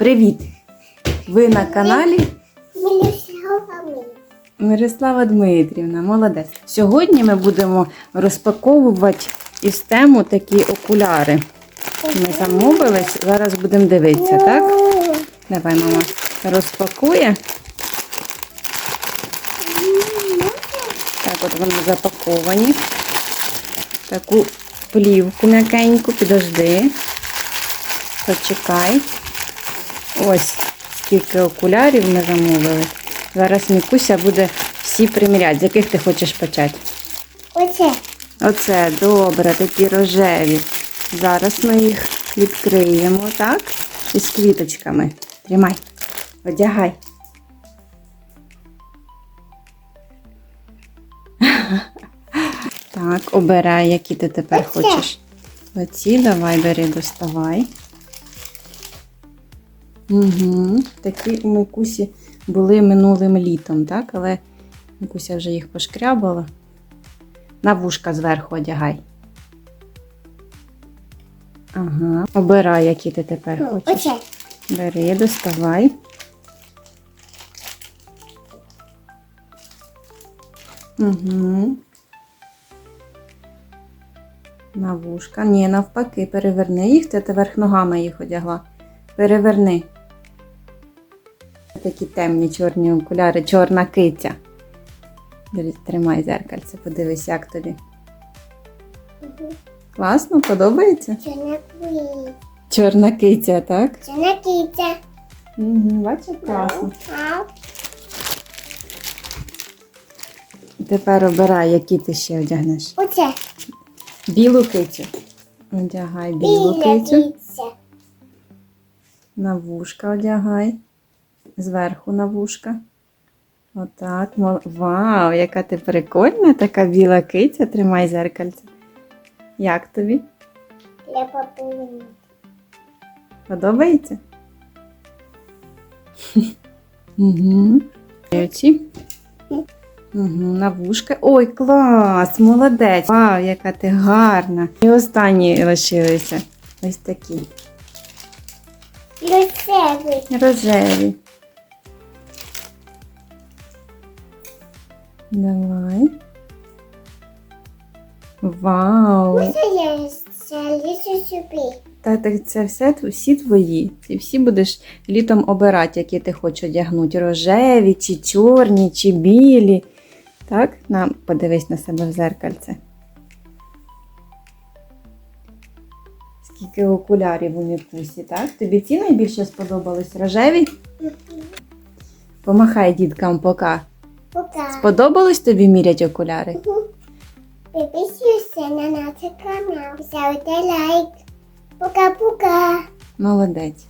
Привіт! Ви на каналі Мирослава Дмитрівна, молодець. Сьогодні ми будемо розпаковувати із тему такі окуляри. Ми замовились, зараз будемо дивитися, так? Давай, мама, розпакує. Так, от вони запаковані. Таку плівку м'якеньку, підожди. Почекай. Ось скільки окулярів ми замовили. Зараз Мікуся буде всі приміряти. З яких ти хочеш почати? Оце. Оце, добре, такі рожеві. Зараз ми їх відкриємо, так? Із квіточками. Тримай. Одягай. Так, обирай, які ти тепер Оце. хочеш. Оці, давай, бери, доставай. Угу. Такі у Микусі були минулим літом, так? Але Микуся вже їх пошкрябала. На вушка зверху одягай. Ага. Обирай, які ти тепер хочеш. Оце. Бери, доставай. Угу. На вушка. Ні, навпаки, переверни їх, ти верх ногами їх одягла. Переверни. Такі темні чорні окуляри, чорна киця. Тримай зеркальце, подивись, як тобі. Класно, подобається? Це на квіт. Чорна киця, так? Це на кіця. Угу, бачиш, класно. Ау. Тепер обирай, які ти ще одягнеш. Оце. Білу кицю. Одягай білу Біля кицю. кіця. На вушка одягай. Зверху на вушка. Отак. Вау, яка ти прикольна, така біла киця. Тримай зеркальце. Як тобі? Для папулі. Подобається? Угу. Угу, на вушка. Ой, клас! Молодець! Вау, яка ти гарна! І останні лишилися. Ось такі. Люсевий. Рожеві. Давай. Вау! Оце я залізу собі. Та так це все всі твої. Ти всі будеш літом обирати, які ти хочеш одягнути. Рожеві, чи чорні, чи білі. Так, на, подивись на себе в зеркальце. Скільки окулярів у Мікусі, так? Тобі ці найбільше сподобались? Рожеві? Помахай діткам пока. Пока. Сподобалось тобі мірять окуляри? Підписуйся на наш канал. Ставте лайк. Пока-пока. Молодець.